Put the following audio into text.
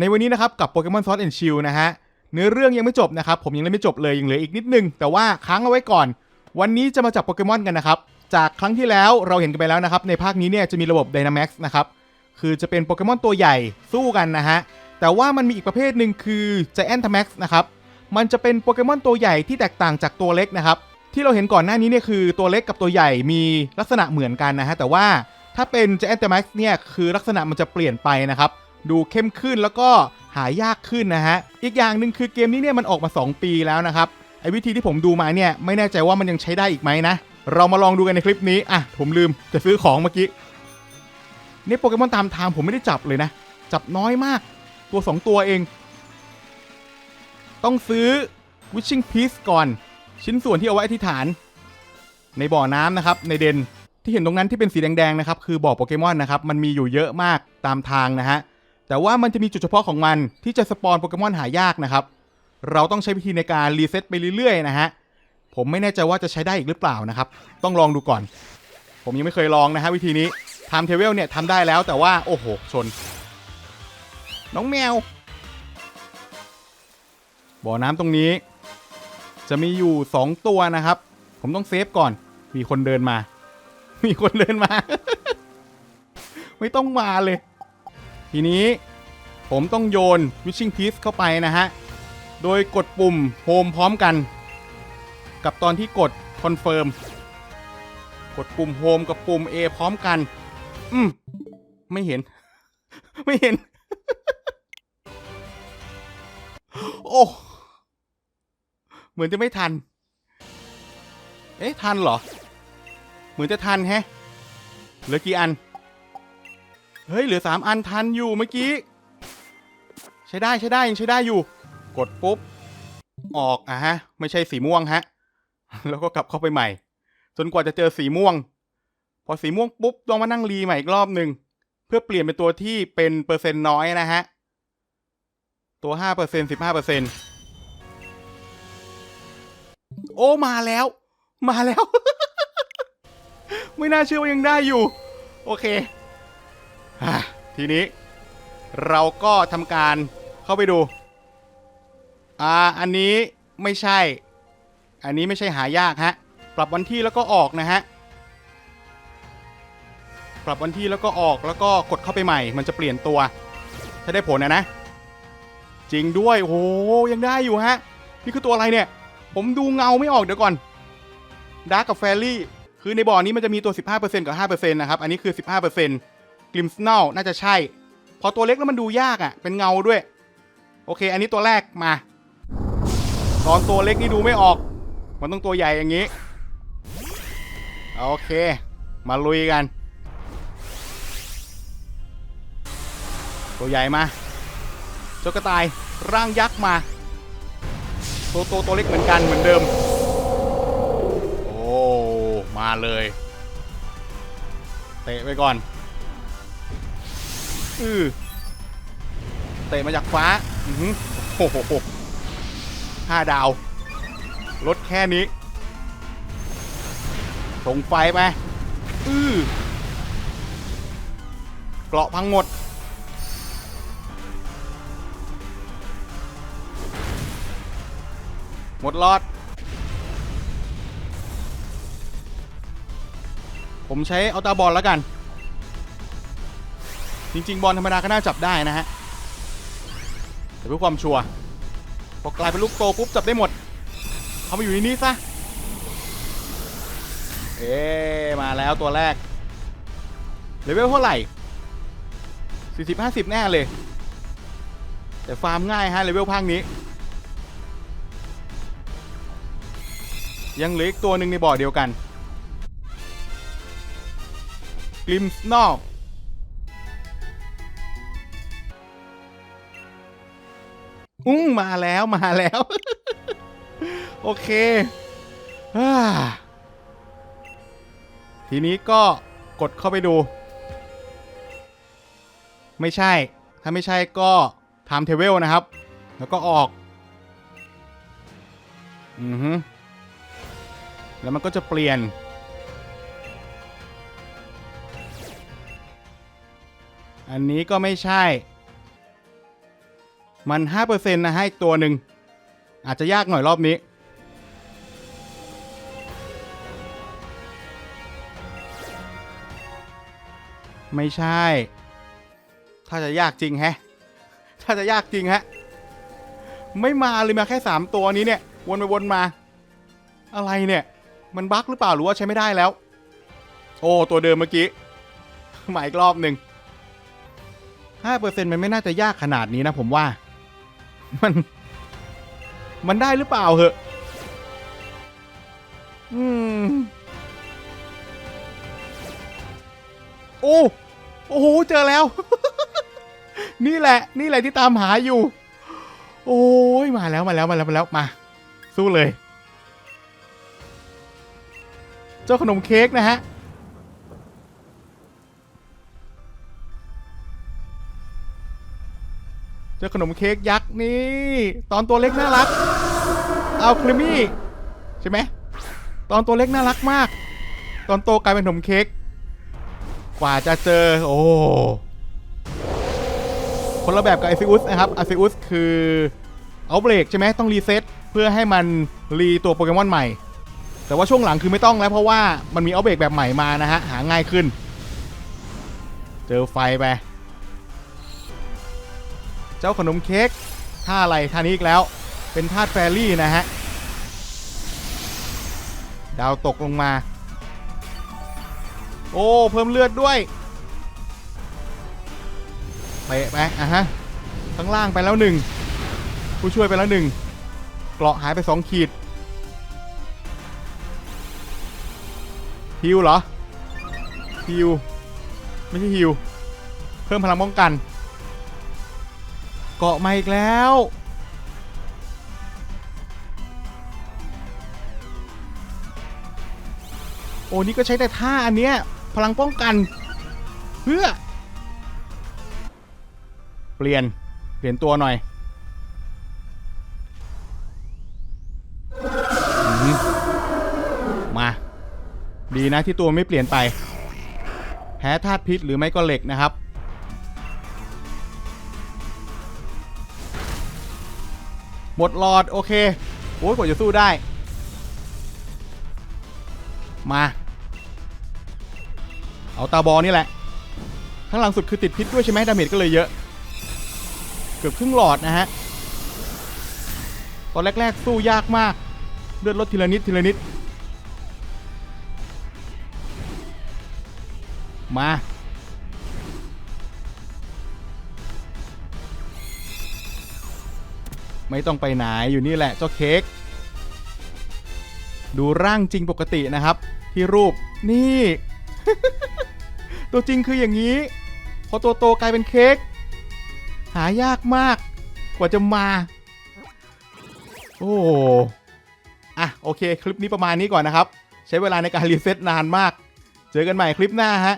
ในวันนี้นะครับกับโปเกมอนซอสแอนชิลนะฮะเนื้อเรื่องยังไม่จบนะครับ ผมยังเล่นไม่จบเลยยังเหลืออีกนิดนึง แต่ว่าค้างเอาไว้ก่อน วันนี้จะมาจับโปเกมอนกันนะครับ จากครั้งที่แล้วเราเห็นกันไปแล้วนะครับ ในภาคนี้เนี่ยจะมีระบบ Dynamax นะครับ คือจะเป็นโปเกมอนตัวใหญ่สู้กันนะฮะ แต่ว่ามันมีอีกประเภทหนึ่งคือ Giantamax นะครับ มันจะเป็นโปเกมอนตัวใหญ่ที่แตกต่างจากตัวเล็กนะครับ ที่เราเห็นก่อนหน้านี้เนี่ยคือตัวเล็กกับตัวใหญ่มีลักษณะเหมือนกันนะฮะ แต่ว่าถ้าเป็น Giant Max เนี่ยคือลักษณะมันจะเปลี่ยนไปนะครับ ดูเข้มขึ้นแล้วก็หายากขึ้นนะฮะ อีกอย่างหนึ่งคือเกมนี้เนี่ยมันออกมา 2 ปีแล้วนะครับ ไอ้วิธีที่ผมดูมาเนี่ยไม่แน่ใจว่ามันยังใช้ได้อีกไหมนะ เรามาลองดูกันในคลิปนี้ อะ ผมลืมจะซื้อของเมื่อกี้นี่โปเกมอนตามทางผมไม่ได้จับเลยนะ จับน้อยมาก ตัว 2 ตัวเอง ต้องซื้อ Wishing Piece ก่อน ชิ้นส่วนที่เอาไว้อธิษฐาน ในบ่อน้ำนะครับ ในเดนที่เห็นตรงนั้นที่เป็นสีแดงๆนะครับ คือบ่อโปเกมอนนะครับ มันมีอยู่เยอะมากตามทางนะฮะ แต่ว่ามันจะมีจุดเฉพาะของมันที่จะสปอนโปเกมอนหายากนะครับ เราต้องใช้วิธีในการรีเซ็ตไปเรื่อยๆนะฮะ ผมไม่แน่ใจว่าจะใช้ได้อีกหรือเปล่านะครับ ต้องลองดูก่อน ผมยังไม่เคยลองนะฮะวิธีนี้ทำเทเวลเนี่ยทำได้แล้วแต่ว่าโอ้โหชน น้องแมว บ่อน้ำตรงนี้ จะมีอยู่ 2 ตัวนะครับ ผมต้องเซฟก่อน มีคนเดินมา มีคนเดินมา ไม่ต้องมาเลย ทีนี้ผมต้องโยน wishing piece เข้าไปนะฮะ โดยกดปุ่ม home พร้อมกัน กับตอนที่กด confirm กดปุ่ม home กับปุ่ม A พร้อมกัน อืม ไม่เห็น ไม่เห็น โอ้ เหมือนจะไม่ทัน เอ๊ะ ทันเหรอ เหมือนจะทันแฮะ เหลือกี่อัน เฮ้ยเหลือสามอันทันอยู่เมื่อกี้ ใช้ได้ใช้ได้ยังใช้ได้อยู่ กดปุ๊บ ออกอะฮะ ไม่ใช่สีม่วงฮะ แล้วก็กลับเข้าไปใหม่ จนกว่าจะเจอสีม่วง พอสีม่วงปุ๊บต้องมานั่งรีใหม่อีกรอบหนึ่งเพื่อเปลี่ยนเป็นตัวที่เป็นเปอร์เซ็นต์น้อยนะฮะ ตัวห้าเปอร์เซ็นต์สิบห้าเปอร์เซ็นต์โอ้มาแล้ว มาแล้ว ไม่น่าเชื่อว่ายังได้อยู่ โอเค ทีนี้เราก็ทำการเข้าไปดู อ่า อันนี้ไม่ใช่ อันนี้ไม่ใช่หายากฮะ ปรับวันที่แล้วก็ออกนะฮะ ปรับวันที่แล้วก็ออกแล้วก็กดเข้าไปใหม่ มันจะเปลี่ยนตัว ถ้าได้ผลนะนะ จริงด้วย โอ้ยังได้อยู่ฮะ นี่คือตัวอะไรเนี่ย ผมดูเงาไม่ออกเดี๋ยวก่อนดาร์กกับแฟรี่ คือในบ่อนี้มันจะมีตัว 15%กับ 5%นะครับ อันนี้คือ 15% กลิมสเนลน่าจะใช่ พอตัวเล็กแล้วมันดูยากอะ่ะ เป็นเงาด้วย โอเค อันนี้ตัวแรกมา ตอนตัวเล็กนี่ดูไม่ออก มันต้องตัวใหญ่อย่างนี้ โอเค มาลุยกัน ตัวใหญ่มาจกระต่ายร่างยักษ์มา ตัวโตตัวเล็กเหมือนกันเหมือนเดิม โอ้ มาเลย เตะไปก่อน อือเตะมาจากฟ้า อือหือโอ้โหห้าดาวลดแค่นี้ ส่งไฟไป อือเกราะพังหมด หมดรอด ผมใช้เอาตาบอลแล้วกัน จริง ๆ บอลธรรมดาก็น่าจับได้นะฮะแต่เพื่อความชัวร์พอกลายเป็นลูกโตปุ๊บจับได้หมดเขามาอยู่ในนี้ซะเอ๊มาแล้วตัวแรกเลเวลเท่าไหร่40 50แน่เลย แต่ฟาร์มง่ายฮะเลเวลภาคนี้ ยังเหลืออีกตัวหนึ่งในบ่อเดียวกันกลิมส์นอก อุ้งมาแล้วมาแล้ว โอเคอทีนี้ก็กดเข้าไปดู ไม่ใช่ ถ้าไม่ใช่ก็ทำเทเวลนะครับ แล้วก็ออก อือฮึแล้วมันก็จะเปลี่ยน อันนี้ก็ไม่ใช่ มัน5%นะให้ตัวหนึ่ง อาจจะยากหน่อยรอบนี้ ไม่ใช่ ถ้าจะยากจริงแฮะ ถ้าจะยากจริงฮะ ไม่มาเลยมาแค่ 3 ตัวนี้เนี่ย วนไปวนมา อะไรเนี่ย มันบั๊กหรือเปล่าหรือว่าใช้ไม่ได้แล้ว โอ้ ตัวเดิมเมื่อกี้มาอีกรอบหนึ่งห้าเปอร์เซ็นต์มันไม่น่าจะยากขนาดนี้นะผมว่า มัน มันได้หรือเปล่าเหอะ อืม โอ้ โอ้โห เจอแล้ว นี่แหละ นี่แหละที่ตามหาอยู่ โอ้ย มาแล้ว มาแล้ว มาแล้ว มาแล้ว มา สู้เลย เจ้าขนมเค้กนะฮะ เจ้าขนมเค้กยักษ์นี่ ตอนตัวเล็กน่ารัก เอาครีมมี่ใช่ไหมตอนตัวเล็กน่ารักมาก ตอนโตกลายเป็นขนมเค้กกว่าจะเจอโอ้คนละแบบกับไอซิอุสนะครับไอซิอุสคือเอาเบรกใช่ไหมต้องรีเซ็ตเพื่อให้มันรีตัวโปเกมอนใหม่ แต่ว่าช่วงหลังคือไม่ต้องแล้วเพราะว่ามันมีเอาเบรกแบบใหม่มานะฮะหาง่ายขึ้นเจอไฟไป เจ้าขนมเค้กท่าอะไรท่านี้อีกแล้ว เป็นท่าแฟรี่นะฮะ ดาวตกลงมา โอ้ เพิ่มเลือดด้วยเตะไปอะฮะข้างล่างไปแล้วหนึ่งผู้ช่วยไปแล้วหนึ่งเกราะหายไปสองขีดฮิวเหรอฮิวไม่ใช่ฮิวเพิ่มพลังป้องกัน เกาะมาอีกแล้ว โอ้นี่ก็ใช้แต่ท่าอันเนี้ย พลังป้องกัน เพื่อ เปลี่ยน เปลี่ยนตัวหน่อยมา ดีนะที่ตัวไม่เปลี่ยนไป แพ้ธาตุพิษหรือไม่ก็เหล็กนะครับ หมดหลอด โอเค โอ้ยกว่าจะสู้ได้ มา เอาตาบอนี่แหละ ข้างหลังสุดคือติดพิษด้วยใช่ไหมดาเมจก็เลยเยอะ เกือบครึ่งหลอดนะฮะ ตอนแรก ๆ สู้ยากมาก เลือดลดทีละนิดทีละนิด มา ไม่ต้องไปไหนอยู่นี่แหละเจ้าเค้กดูร่างจริงปกตินะครับ ที่รูปนี่ ตัวจริงคืออย่างนี้ พอตัวโตกลายเป็นเค้กหายากมาก กว่าจะมา โอ้อะโอเค คลิปนี้ประมาณนี้ก่อนนะครับ ใช้เวลาในการรีเซ็ตนานมาก เจอกันใหม่คลิปหน้าฮะ